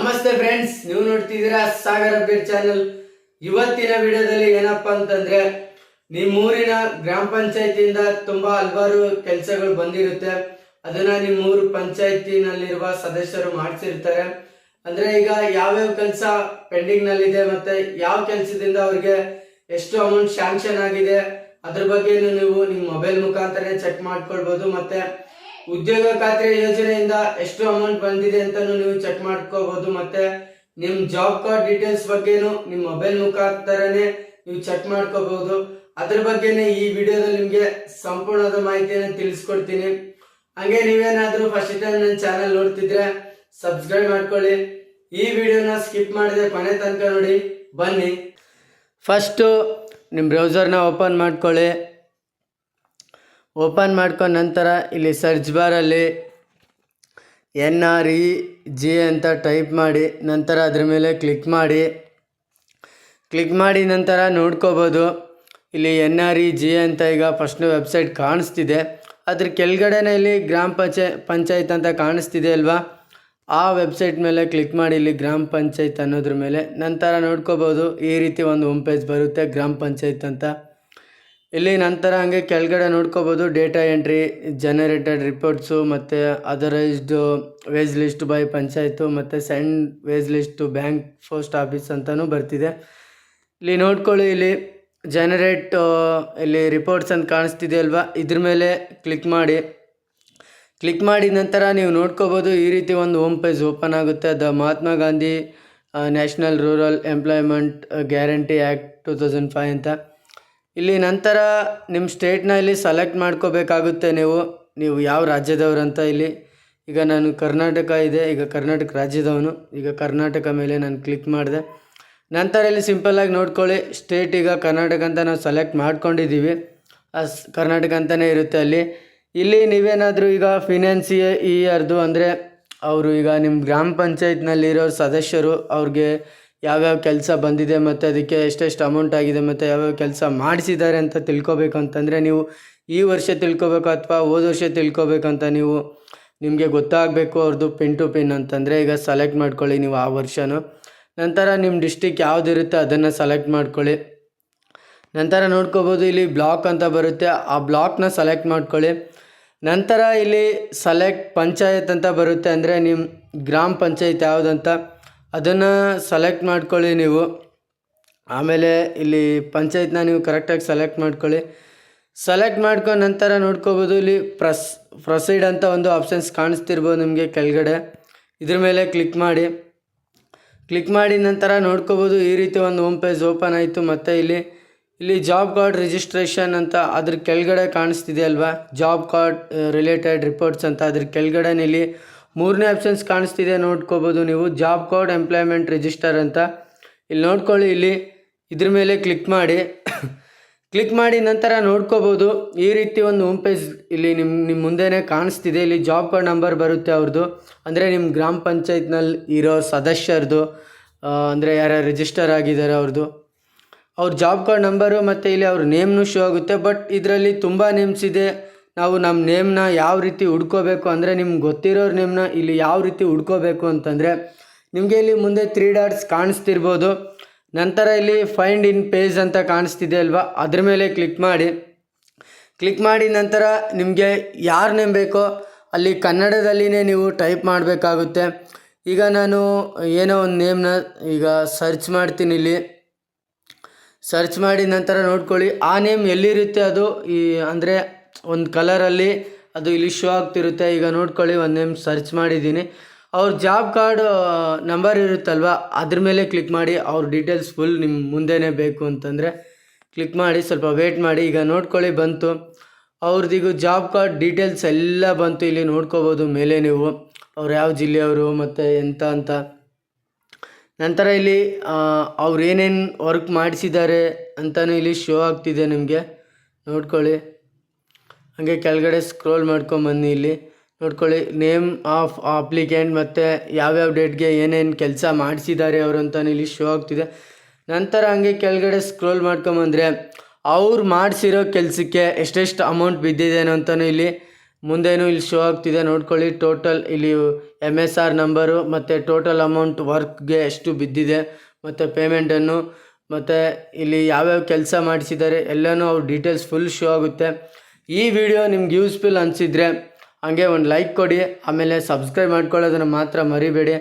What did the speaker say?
ನಮಸ್ತೆ ಫ್ರೆಂಡ್ಸ್ ನೀವು ನೋಡ್ತಿದ್ದೀರಾ ಸಾಗರ ಬೀರ್ ಚಾನಲ್ ಇವತ್ತಿನ ವಿಡಿಯೋದಲ್ಲಿ ಏನಪ್ಪಾ ಅಂತಂದ್ರೆ, ನಿಮ್ಮೂರಿನ ಗ್ರಾಮ ಪಂಚಾಯತಿಯಿಂದ ತುಂಬಾ ಹಲವಾರು ಕೆಲಸಗಳು ಬಂದಿರುತ್ತೆ. ಅದನ್ನ ನಿಮ್ಮೂರು ಪಂಚಾಯತಿನಲ್ಲಿರುವ ಸದಸ್ಯರು ಮಾಡಿಸಿರ್ತಾರೆ. ಅಂದ್ರೆ ಈಗ ಯಾವ್ಯಾವ ಕೆಲಸ ಪೆಂಡಿಂಗ್ ನಲ್ಲಿದೆ ಮತ್ತೆ ಯಾವ ಕೆಲಸದಿಂದ ಅವ್ರಿಗೆ ಎಷ್ಟು ಅಮೌಂಟ್ ಶಾಂಕ್ಷನ್ ಆಗಿದೆ, ಅದ್ರ ಬಗ್ಗೆ ನೀವು ನಿಮ್ಮ ಮೊಬೈಲ್ ಮುಖಾಂತರ ಚೆಕ್ ಮಾಡ್ಕೊಳ್ಬಹುದು ಮತ್ತೆ ಉದ್ಯೋಗ ಖಾತ್ರಿ ಯೋಜನೆಯಿಂದ ಎಷ್ಟು ಅಮೌಂಟ್ ಬಂದಿದೆ ಅಂತಾನು ನೀವು ಚೆಕ್ ಮಾಡ್ಕೋಬಹುದು ಮತ್ತೆ ನಿಮ್ ಜಾಬ್ ಕಾರ್ಡ್ ಡೀಟೇಲ್ಸ್ ಬಗ್ಗೆನು ನಿಮ್ ಮೊಬೈಲ್ ಮುಖಾಂತರನೇ ನೀವು ಚೆಕ್ ಮಾಡ್ಕೋಬಹುದು ಅದ್ರ ಬಗ್ಗೆನೇ ಈ ವಿಡಿಯೋದಲ್ಲಿ ನಿಮ್ಗೆ ಸಂಪೂರ್ಣವಾದ ಮಾಹಿತಿಯನ್ನು ತಿಳಿಸ್ಕೊಡ್ತೀನಿ. ಹಂಗೆ ನೀವೇನಾದ್ರೂ ಫಸ್ಟ್ ಟೈಮ್ ನನ್ನ ಚಾನಲ್ ನೋಡ್ತಿದ್ರೆ ಸಬ್ಸ್ಕ್ರೈಬ್ ಮಾಡ್ಕೊಳ್ಳಿ. ಈ ವಿಡಿಯೋನ ಸ್ಕಿಪ್ ಮಾಡದೆ ಕೊನೆ ತನಕ ನೋಡಿ, ಬನ್ನಿ. ಫಸ್ಟು ನಿಮ್ಮ ಬ್ರೌಸರ್ನ ಓಪನ್ ಮಾಡ್ಕೊಳ್ಳಿ. ಓಪನ್ ಮಾಡ್ಕೊಂಡ ನಂತರ ಇಲ್ಲಿ ಸರ್ಚ್ ಬಾರಲ್ಲಿ ಎನ್ ಆರ್ ಇ ಜಿ ಅಂತ ಟೈಪ್ ಮಾಡಿ, ನಂತರ ಅದ್ರ ಮೇಲೆ ಕ್ಲಿಕ್ ಮಾಡಿ. ಕ್ಲಿಕ್ ಮಾಡಿ ನಂತರ ನೋಡ್ಕೋಬೋದು. ಇಲ್ಲಿ ಎನ್ ಆರ್ ಇ ಜಿ ಅಂತ ಈಗ ಫಸ್ಟ್ ವೆಬ್ಸೈಟ್ ಕಾಣಿಸ್ತಿದೆ. ಅದ್ರ ಕೆಳಗಡೆನೇ ಇಲ್ಲಿ ಗ್ರಾಮ ಪಂಚಾಯ ಪಂಚಾಯತ್ ಅಂತ ಕಾಣಿಸ್ತಿದೆ ಅಲ್ವಾ? ಆ ವೆಬ್ಸೈಟ್ ಮೇಲೆ ಕ್ಲಿಕ್ ಮಾಡಿ ಇಲ್ಲಿ ಗ್ರಾಮ ಪಂಚಾಯತ್ ಅನ್ನೋದ್ರ ಮೇಲೆ. ನಂತರ ನೋಡ್ಕೋಬೋದು, ಈ ರೀತಿ ಒಂದು ಹೋಮ್ ಪೇಜ್ ಬರುತ್ತೆ, ಗ್ರಾಮ ಪಂಚಾಯತ್ ಅಂತ. ಇಲ್ಲಿ ನಂತರ ಹಂಗೆ ಕೆಳಗಡೆ ನೋಡ್ಕೋಬೋದು ಡೇಟಾ ಎಂಟ್ರಿ ಜನರೇಟೆಡ್ ರಿಪೋರ್ಟ್ಸು ಮತ್ತು authorised wage list by panchayat ಮತ್ತು send wage list bank post office ಅಂತಲೂ ಬರ್ತಿದೆ. ಇಲ್ಲಿ ನೋಡ್ಕೊಳ್ಳಿ, ಇಲ್ಲಿ ಜನರೇಟ್ ಇಲ್ಲಿ ರಿಪೋರ್ಟ್ಸ್ ಅಂತ ಕಾಣಿಸ್ತಿದೆ ಅಲ್ವಾ? ಇದ್ರ ಮೇಲೆ ಕ್ಲಿಕ್ ಮಾಡಿ. ಕ್ಲಿಕ್ ಮಾಡಿದ ನಂತರ ನೀವು ನೋಡ್ಕೋಬೋದು ಈ ರೀತಿ ಒಂದು ಹೋಮ್ ಪೇಜ್ ಓಪನ್ ಆಗುತ್ತೆ. The Mahatma Gandhi national rural employment guarantee act two thousand five ಅಂತ. ಇಲ್ಲಿ ನಂತರ ನಿಮ್ಮ ಸ್ಟೇಟ್ನ ಇಲ್ಲಿ ಸೆಲೆಕ್ಟ್ ಮಾಡ್ಕೋಬೇಕಾಗುತ್ತೆ ನೀವು. ನೀವು ಯಾವ ರಾಜ್ಯದವ್ರು ಅಂತ ಇಲ್ಲಿ. ಈಗ ನಾನು ಕರ್ನಾಟಕ ಇದೆ. ಈಗ ಕರ್ನಾಟಕ ರಾಜ್ಯದವನು. ಈಗ ಕರ್ನಾಟಕ ಮೇಲೆ ನಾನು ಕ್ಲಿಕ್ ಮಾಡಿದೆ. ನಂತರ ಇಲ್ಲಿ ಸಿಂಪಲ್ಲಾಗಿ ನೋಡ್ಕೊಳ್ಳಿ. ಸ್ಟೇಟ್ ಈಗ ಕರ್ನಾಟಕ ಅಂತ ನಾವು ಸೆಲೆಕ್ಟ್ ಮಾಡ್ಕೊಂಡಿದ್ದೀವಿ. ಅಸ್ ಕರ್ನಾಟಕ ಅಂತಲೇ ಇರುತ್ತೆ ಅಲ್ಲಿ. ಇಲ್ಲಿ ನೀವೇನಾದರೂ ಈಗ ಫಿನಾನ್ಸಿ ಇಯರ್ದು ಅಂದರೆ, ಅವರು ಈಗ ನಿಮ್ಮ ಗ್ರಾಮ ಪಂಚಾಯತ್ನಲ್ಲಿರೋ ಸದಸ್ಯರು ಅವ್ರಿಗೆ ಯಾವ್ಯಾವ ಕೆಲಸ ಬಂದಿದೆ ಮತ್ತು ಅದಕ್ಕೆ ಎಷ್ಟೆಷ್ಟು ಅಮೌಂಟ್ ಆಗಿದೆ ಮತ್ತು ಯಾವ್ಯಾವ ಕೆಲಸ ಮಾಡಿಸಿದ್ದಾರೆ ಅಂತ ತಿಳ್ಕೊಬೇಕು ಅಂತಂದರೆ ನೀವು ಈ ವರ್ಷ ತಿಳ್ಕೊಬೇಕು ಅಥವಾ ಹೋದ ವರ್ಷ ತಿಳ್ಕೊಬೇಕಂತ ನೀವು ನಿಮಗೆ ಗೊತ್ತಾಗಬೇಕು ಅವ್ರದ್ದು ಪಿನ್ ಟು ಪಿನ್ ಅಂತಂದರೆ ಈಗ ಸೆಲೆಕ್ಟ್ ಮಾಡ್ಕೊಳ್ಳಿ ನೀವು ಆ ವರ್ಷನೂ. ನಂತರ ನಿಮ್ಮ ಡಿಸ್ಟಿಕ್ ಯಾವುದಿರುತ್ತೆ ಅದನ್ನು ಸೆಲೆಕ್ಟ್ ಮಾಡ್ಕೊಳ್ಳಿ. ನಂತರ ನೋಡ್ಕೋಬೋದು ಇಲ್ಲಿ ಬ್ಲಾಕ್ ಅಂತ ಬರುತ್ತೆ, ಆ ಬ್ಲಾಕ್ನ ಸೆಲೆಕ್ಟ್ ಮಾಡ್ಕೊಳ್ಳಿ. ನಂತರ ಇಲ್ಲಿ ಸೆಲೆಕ್ಟ್ ಪಂಚಾಯತ್ ಅಂತ ಬರುತ್ತೆ ಅಂದರೆ ನಿಮ್ಮ ಗ್ರಾಮ ಪಂಚಾಯತ್ ಯಾವುದಂತ ಅದನ್ನು ಸೆಲೆಕ್ಟ್ ಮಾಡ್ಕೊಳ್ಳಿ ನೀವು. ಆಮೇಲೆ ಇಲ್ಲಿ ಪಂಚಾಯತ್ನ ನೀವು ಕರೆಕ್ಟಾಗಿ ಸೆಲೆಕ್ಟ್ ಮಾಡ್ಕೊಳ್ಳಿ. ಸೆಲೆಕ್ಟ್ ಮಾಡ್ಕೊಂಡು ನಂತರ ನೋಡ್ಕೋಬೋದು, ಇಲ್ಲಿ ಪ್ರಸ್ ಪ್ರೊಸೀಡ್ ಅಂತ ಒಂದು ಆಪ್ಷನ್ಸ್ ಕಾಣಿಸ್ತಿರ್ಬೋದು ನಿಮಗೆ ಕೆಳಗಡೆ. ಇದ್ರ ಮೇಲೆ ಕ್ಲಿಕ್ ಮಾಡಿ. ಕ್ಲಿಕ್ ಮಾಡಿ ನಂತರ ನೋಡ್ಕೋಬೋದು, ಈ ರೀತಿ ಒಂದು ಹೋಮ್ ಪೇಜ್ ಓಪನ್ ಆಯಿತು. ಮತ್ತು ಇಲ್ಲಿ ಇಲ್ಲಿ ಜಾಬ್ ಕಾರ್ಡ್ ರಿಜಿಸ್ಟ್ರೇಷನ್ ಅಂತ ಅದ್ರ ಕೆಳಗಡೆ ಕಾಣಿಸ್ತಿದೆ ಅಲ್ವಾ? ಜಾಬ್ ಕಾರ್ಡ್ ರಿಲೇಟೆಡ್ ರಿಪೋರ್ಟ್ಸ್ ಅಂತ ಅದ್ರ ಕೆಳಗಡೆ ಇಲ್ಲಿ ಮೂರನೇ ಆಪ್ಷನ್ಸ್ ಕಾಣಿಸ್ತಿದೆ, ನೋಡ್ಕೋಬೋದು ನೀವು. ಜಾಬ್ ಕಾರ್ಡ್ ಎಂಪ್ಲಾಯ್ಮೆಂಟ್ ರಿಜಿಸ್ಟರ್ ಅಂತ. ಇಲ್ಲಿ ನೋಡ್ಕೊಳ್ಳಿ, ಇಲ್ಲಿ ಇದ್ರ ಮೇಲೆ ಕ್ಲಿಕ್ ಮಾಡಿ. ಕ್ಲಿಕ್ ಮಾಡಿ ನಂತರ ನೋಡ್ಕೋಬೋದು. ಈ ರೀತಿ ಒಂದು ಹೋಮ್ ಪೇಜ್ ಇಲ್ಲಿ ನಿಮ್ಮ ನಿಮ್ಮ ಮುಂದೆನೇ ಕಾಣಿಸ್ತಿದೆ. ಇಲ್ಲಿ ಜಾಬ್ ಕಾರ್ಡ್ ನಂಬರ್ ಬರುತ್ತೆ ಅವ್ರದ್ದು ಅಂದರೆ ನಿಮ್ಮ ಗ್ರಾಮ ಪಂಚಾಯತ್ನಲ್ಲಿ ಇರೋ ಸದಸ್ಯರದು ಅಂದರೆ ಯಾರ್ಯಾರು ರಿಜಿಸ್ಟರ್ ಆಗಿದ್ದಾರೆ ಅವ್ರದ್ದು ಅವ್ರ ಜಾಬ್ ಕಾರ್ಡ್ ನಂಬರು ಮತ್ತು ಇಲ್ಲಿ ಅವ್ರ ನೇಮ್ನು ಶೋ ಆಗುತ್ತೆ. ಬಟ್ ಇದರಲ್ಲಿ ತುಂಬ ನೇಮ್ಸ್ ಇದೆ. ನಾವು ನಮ್ಮ ನೇಮ್ನ ಯಾವ ರೀತಿ ಹುಡ್ಕೋಬೇಕು ಅಂದರೆ ನಿಮ್ಗೆ ಗೊತ್ತಿರೋರ ನೇಮ್ನ ಇಲ್ಲಿ ಯಾವ ರೀತಿ ಹುಡ್ಕೋಬೇಕು ಅಂತಂದರೆ ನಿಮಗೆ ಇಲ್ಲಿ ಮುಂದೆ ತ್ರೀ ಡಾಟ್ಸ್ ಕಾಣಿಸ್ತಿರ್ಬೋದು. ನಂತರ ಇಲ್ಲಿ ಫೈಂಡ್ ಇನ್ ಪೇಜ್ ಅಂತ ಕಾಣಿಸ್ತಿದೆ ಅಲ್ವಾ? ಅದ್ರ ಮೇಲೆ ಕ್ಲಿಕ್ ಮಾಡಿ. ಕ್ಲಿಕ್ ಮಾಡಿ ನಂತರ ನಿಮಗೆ ಯಾರ ನೇಮ್ ಬೇಕೋ ಅಲ್ಲಿ ಕನ್ನಡದಲ್ಲಿನೇ ನೀವು ಟೈಪ್ ಮಾಡಬೇಕಾಗುತ್ತೆ. ಈಗ ನಾನು ಏನೋ ಒಂದು ನೇಮ್ನ ಈಗ ಸರ್ಚ್ ಮಾಡ್ತೀನಿ ಇಲ್ಲಿ. ಸರ್ಚ್ ಮಾಡಿ ನಂತರ ನೋಡ್ಕೊಳ್ಳಿ. ಆ ನೇಮ್ ಎಲ್ಲಿರುತ್ತೆ ಅದು? ಈ ಅಂದರೆ ಒಂದು ಕಲರಲ್ಲಿ ಅದು ಇಲ್ಲಿ ಶೋ ಆಗ್ತಿರುತ್ತೆ. ಈಗ ನೋಡ್ಕೊಳ್ಳಿ, ಒಂದು ನೇಮ್ ಸರ್ಚ್ ಮಾಡಿದ್ದೀನಿ. ಅವ್ರ ಜಾಬ್ ಕಾರ್ಡ್ ನಂಬರ್ ಇರುತ್ತಲ್ವ? ಅದ್ರ ಮೇಲೆ ಕ್ಲಿಕ್ ಮಾಡಿ, ಅವ್ರ ಡೀಟೇಲ್ಸ್ ಫುಲ್ ನಿಮ್ಮ ಮುಂದೆನೇ ಬೇಕು ಅಂತಂದರೆ ಕ್ಲಿಕ್ ಮಾಡಿ, ಸ್ವಲ್ಪ ವೇಟ್ ಮಾಡಿ. ಈಗ ನೋಡ್ಕೊಳ್ಳಿ, ಬಂತು. ಅವ್ರದ್ದೀಗ ಜಾಬ್ ಕಾರ್ಡ್ ಡೀಟೇಲ್ಸ್ ಎಲ್ಲ ಬಂತು. ಇಲ್ಲಿ ನೋಡ್ಕೋಬೋದು ಮೇಲೆ ನೀವು. ಅವ್ರು ಯಾವ ಜಿಲ್ಲೆಯವರು, ಮತ್ತು ಎಂತ ಅಂತ. ನಂತರ ಇಲ್ಲಿ ಅವ್ರು ಏನೇನು ವರ್ಕ್ ಮಾಡಿಸಿದ್ದಾರೆ ಅಂತಲೂ ಇಲ್ಲಿ ಶೋ ಆಗ್ತಿದೆ ನಿಮಗೆ. ನೋಡ್ಕೊಳ್ಳಿ. ಹಾಗೆ ಕೆಳಗಡೆ ಸ್ಕ್ರೋಲ್ ಮಾಡ್ಕೊಂಬನ್ನಿ ಇಲ್ಲಿ. ನೋಡ್ಕೊಳ್ಳಿ ನೇಮ್ ಆಫ್ ಅಪ್ಲಿಕೆಂಟ್ ಮತ್ತು ಯಾವ್ಯಾವ ಡೇಟ್ಗೆ ಏನೇನು ಕೆಲಸ ಮಾಡಿಸಿದ್ದಾರೆ ಅವರು ಅಂತಲೇ ಇಲ್ಲಿ ಶೋ ಆಗ್ತಿದೆ. ನಂತರ ಹಂಗೆ ಕೆಳಗಡೆ ಸ್ಕ್ರೋಲ್ ಮಾಡ್ಕೊಂಬಂದರೆ ಅವ್ರು ಮಾಡಿಸಿರೋ ಕೆಲಸಕ್ಕೆ ಎಷ್ಟೆಷ್ಟು ಅಮೌಂಟ್ ಬಿದ್ದಿದ್ದೇನೋ ಅಂತಲೂ ಇಲ್ಲಿ ಮುಂದೇನು ಇಲ್ಲಿ ಶೋ ಆಗ್ತಿದೆ. ನೋಡ್ಕೊಳ್ಳಿ ಟೋಟಲ್ ಇಲ್ಲಿ ಎಂ ಎಸ್ ಆರ್ ನಂಬರು ಮತ್ತು ಟೋಟಲ್ ಅಮೌಂಟ್ ವರ್ಕ್ಗೆ ಎಷ್ಟು ಬಿದ್ದಿದೆ ಮತ್ತು ಪೇಮೆಂಟನ್ನು ಮತ್ತು ಇಲ್ಲಿ ಯಾವ್ಯಾವ ಕೆಲಸ ಮಾಡಿಸಿದ್ದಾರೆ ಎಲ್ಲನೂ ಅವ್ರ ಡೀಟೇಲ್ಸ್ ಫುಲ್ ಶೋ ಆಗುತ್ತೆ. ಈ ವಿಡಿಯೋ ನಿಮ್ಗೆ ಯೂಸ್ಫುಲ್ ಅನಿಸಿದ್ರೆ ಹಾಗೆ ಒಂದು ಲೈಕ್ ಕೊಡಿ ಆಮೇಲೆ ಸಬ್ಸ್ಕ್ರೈಬ್ ಮಾಡ್ಕೊಳ್ಳೋದನ್ನು ಮಾತ್ರ ಮರಿಬೇಡಿ.